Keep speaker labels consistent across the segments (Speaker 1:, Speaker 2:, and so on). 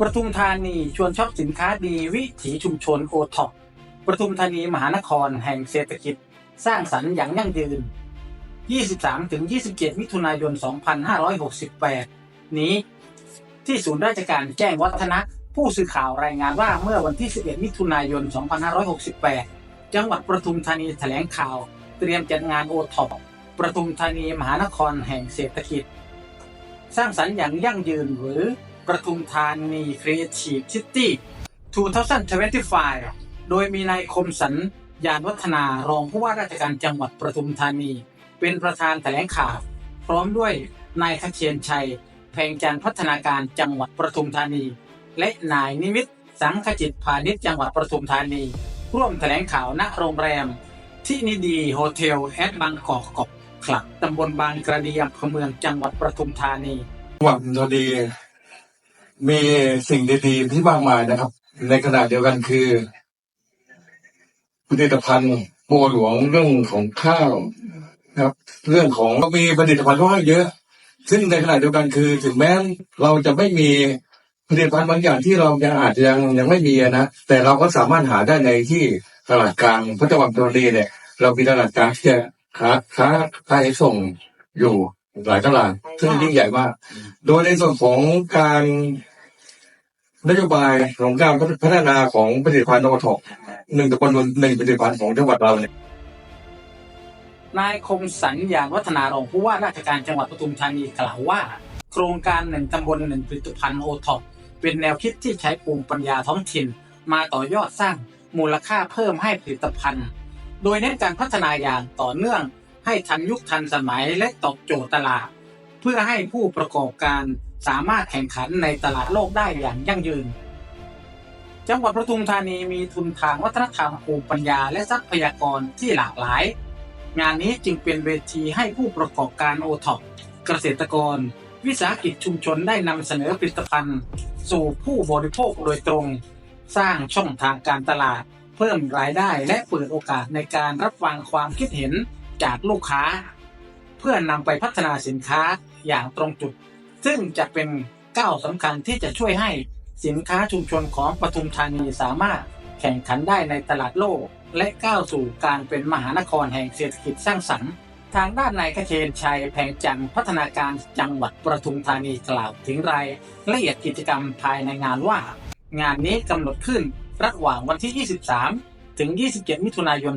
Speaker 1: ประทุมธานีชวนช็อปสินค้าดีวิถีชุมชนโอท็อปประทุมธานีมหานครแห่งเศรษฐกิจ สร้างสรรค์อย่างยั่งยืน 23-27 มิถุนายน 2568 นี้ ที่ศูนย์ราชการแจ้งวัฒนะ ผู้สื่อข่าวรายงานว่าเมื่อวันที่ 11 มิถุนายน 2568 จังหวัดประทุมธานีแถลงข่าว เตรียมจัดงานโอท็อปประทุมธานีมหานครแห่งเศรษฐกิจ สร้างสรรค์อย่างยั่งยืนหรือ ประทุมธานี Creative City 2025 โดยมีนายคมสันยานวัฒนารองผู้ว่าราชการจังหวัดประทุมธานี เป็นประธานแถลงข่าว พร้อมด้วยนายคเทียนชัย แพงจันทร์พัฒนาการจังหวัดประทุมธานี และนายนิมิตสังขจิตพาณิชย์จังหวัดประทุมธานี ร่วมแถลงข่าวณโรงแรม ที่นิดีโฮเทลแอดบางกอกกอกคลับตำบลบางกระดีอำเภอเมืองจังหวัดประทุมธานี
Speaker 2: หวังดี มีสิ่งดีๆที่มากมายนะครับ ในขณะเดียวกันคือผลิตภัณฑ์บัวหลวงเรื่องของข้าวนะครับ เรื่องของมีผลิตภัณฑ์ค่อนข้างเยอะ ซึ่งในขณะเดียวกันคือ ถึงแม้เราจะไม่มีผลิตภัณฑ์บางอย่างที่เรายังอาจจะยังยังไม่มีนะแต่เราก็สามารถหาได้ในที่ตลาดกลางพระจังหวัดนนทบุรีเนี่ย เรามีตลาดกลางที่จะค้าค้าขายส่งอยู่ หลายตลาดซึ่งยิ่งใหญ่มากโดยในส่วนของการนโยบายของการพัฒนาของผลิตภัณฑ์นวัตกรรมหนึ่งตำบลหนึ่งผลิตภัณฑ์ของจังหวัดเราเนี่ย
Speaker 1: นายคมสัญญาณวัฒนารองผู้ว่าราชการจังหวัดปทุมธานีกล่าวว่า โครงการหนึ่งตำบลหนึ่งผลิตภัณฑ์โอท็อปเป็นแนวคิดที่ใช้ภูมิปัญญาท้องถิ่น มาต่อยอดสร้างมูลค่าเพิ่มให้ผลิตภัณฑ์ โดยเน้นการพัฒนาอย่างต่อเนื่อง ให้ทันยุคทันสมัยและตอบโจทย์ตลาด เพื่อให้ผู้ประกอบการสามารถแข่งขันในตลาดโลกได้อย่างยั่งยืน จังหวัดปทุมธานีมีทุนทางวัฒนธรรมภูมิปัญญาและทรัพยากรที่หลากหลาย งานนี้จึงเป็นเวทีให้ผู้ประกอบการโอท็อปเกษตรกร วิสาหกิจชุมชนได้นำเสนอผลิตภัณฑ์ สู่ผู้บริโภคโดยตรง สร้างช่องทางการตลาด เพิ่มรายได้และเปิดโอกาสในการรับฟังความคิดเห็น จากลูกค้า เพื่อนำไปพัฒนาสินค้าอย่างตรงจุด ซึ่งจะเป็นก้าวสำคัญที่จะช่วยให้สินค้าชุมชนของปทุมธานีสามารถแข่งขันได้ในตลาดโลก และก้าวสู่การเป็นมหานครแห่งเศรษฐกิจสร้างสรรค์ทางด้านนายคเชนชัยแพงจันทร์พัฒนาการจังหวัดปทุมธานีกล่าวถึงรายละเอียดกิจกรรมภายในงานว่า งานนี้กำหนดขึ้นระหว่างวันที่ 23 ถึง 27 มิถุนายน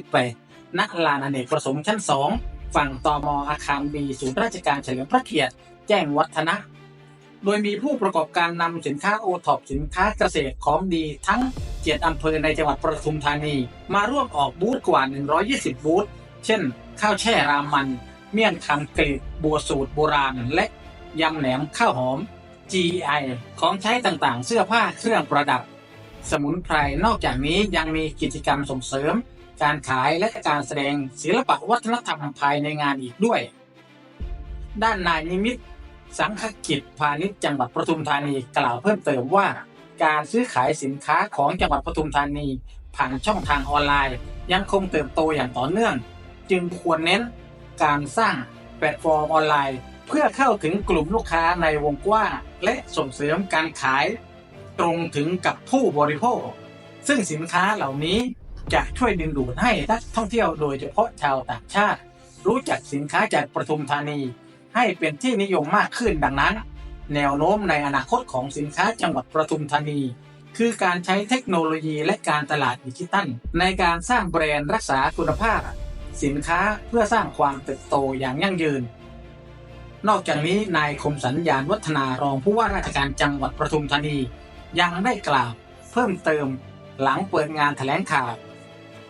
Speaker 1: 2568 ณลานอเนกประสงค์ชั้น 2 ฝั่งตมอาคารบีศูนย์ราชการเฉลิมพระเกียรติแจ้งวัฒนะ โดยมีผู้ประกอบการนำสินค้าโอท็อปสินค้าเกษตรของดีทั้ง 7 อำเภอในจังหวัดปทุมธานี มาร่วมออกบูธกว่า 120 บูธ เช่น ข้าวแช่รามัน เมี่ยงคำกรีดบัวสูตรโบราณ และยำแหนมข้าวหอม GI ของใช้ต่างๆ เสื้อผ้าเครื่องประดับ สมุนไพรนอกจากนี้ยังมีกิจกรรมส่งเสริม การขายและการแสดงศิลปะวัฒนธรรมภายในงานอีกด้วย ด้านนายนิมิต สังขกิจพาณิชย์จังหวัดปทุมธานีกล่าวเพิ่มเติมว่า การซื้อขายสินค้าของจังหวัดปทุมธานี ผ่านช่องทางออนไลน์ ยังคงเติบโตอย่างต่อเนื่อง จึงควรเน้นการสร้างแพลตฟอร์มออนไลน์ เพื่อเข้าถึงกลุ่มลูกค้าในวงกว้างและส่งเสริมการขาย ตรงถึงกับผู้บริโภค ซึ่งสินค้าเหล่านี้ จะช่วยดึงดูดให้นักท่องเที่ยวโดยเฉพาะชาวต่างชาติ รู้จักสินค้าจากปทุมธานี ให้เป็นที่นิยมมากขึ้นดังนั้น แนวโน้มในอนาคตของสินค้าจังหวัดปทุมธานี คือการใช้เทคโนโลยีและการตลาดดิจิตัล ในการสร้างแบรนด์รักษาคุณภาพ สินค้าเพื่อสร้างความเติบโตอย่างยั่งยืน นอกจากนี้นายคมสัญญาณวัฒนารองผู้ว่าราชการจังหวัดปทุมธานียังได้กล่าวเพิ่มเติมหลังเปิดงานแถลงข่าว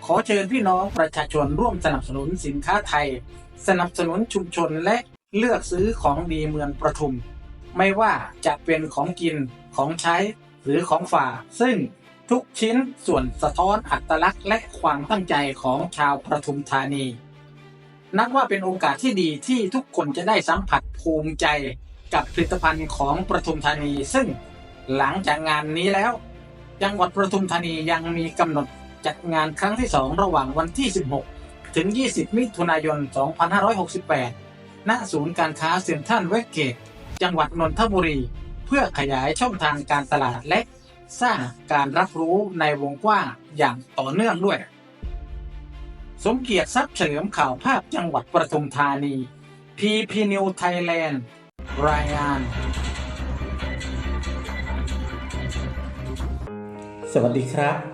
Speaker 1: ขอเชิญพี่น้องประชาชนร่วมสนับสนุนสินค้าไทย สนับสนุนชุมชนและเลือกซื้อของดีเมืองประทุม ไม่ว่าจะเป็นของกินของใช้หรือของฝากซึ่งทุกชิ้นส่วนสะท้อนอัตลักษณ์และความตั้งใจของชาวประทุมธานี นับว่าเป็นโอกาสที่ดีที่ทุกคนจะได้สัมผัสภูมิใจกับผลิตภัณฑ์ของประทุมธานี ซึ่งหลังจากงานนี้แล้ว จังหวัดประทุมธานียังมีกำหนด จัดงานครั้งที่ 2 ระหว่างวันที่ 16 ถึง 20 มิถุนายน 2568 ณ ศูนย์การค้าเซ็นทรัลเวสเกต จังหวัดนนทบุรี เพื่อขยายช่องทางการตลาดและสร้างการรับรู้ในวงกว้างอย่างต่อเนื่องด้วย สมเกียรติทรัพย์เฉลิมข่าวภาพจังหวัดประทุมธานี PP New Thailand รายงานสวัสดีครับ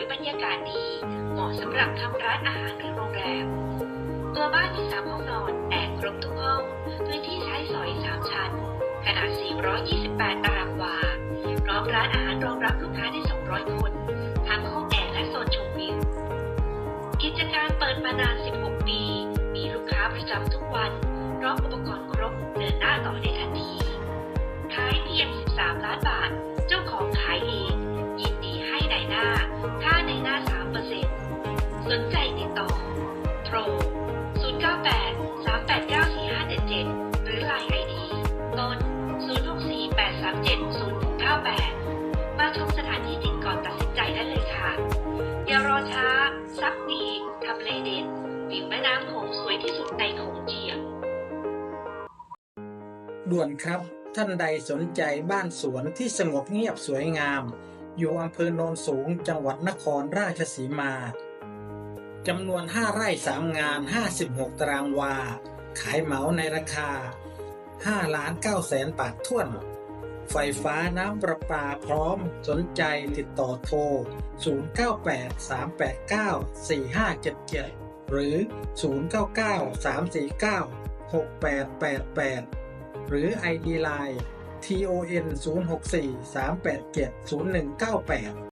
Speaker 3: วยบรรยากาศดี เหมาะสำหรับทำร้านอาหารหรือโรงแรม ตัวบ้านมีสามห้องนอนแอร์ครบทุกห้อง พื้นที่ใช้สอยสามชั้น ขนาด 428 ตารางวา พร้อมร้านอาหารรองรับลูกค้าได้ 200 คน ทั้งห้องแอร์และโซนชมวิว กิจการเปิดมานาน 16 ปี มีลูกค้าประจำทุกวันพร้อมอุปกรณ์ครบเดินหน้าต่อได้ทันที ขายเพียง 13 ล้านบาท น้ำโขงสวยที่สุดในโขงเจียม
Speaker 1: ด่วนครับ ท่านใดสนใจบ้านสวนที่สงบเงียบสวยงาม อยู่อำเภอโนนสูงจังหวัดนครราชสีมาจำนวน 5 ไร่ 3 งาน 56 ตารางวา ขายเหมาในราคา 5 ล้าน9แสนบาทท้วน ไฟฟ้าน้ำประปาพร้อมสนใจติดต่อโทร 098 389 4577 หรือ 099 349 6888 หรือ ID Line TON 064 387 0198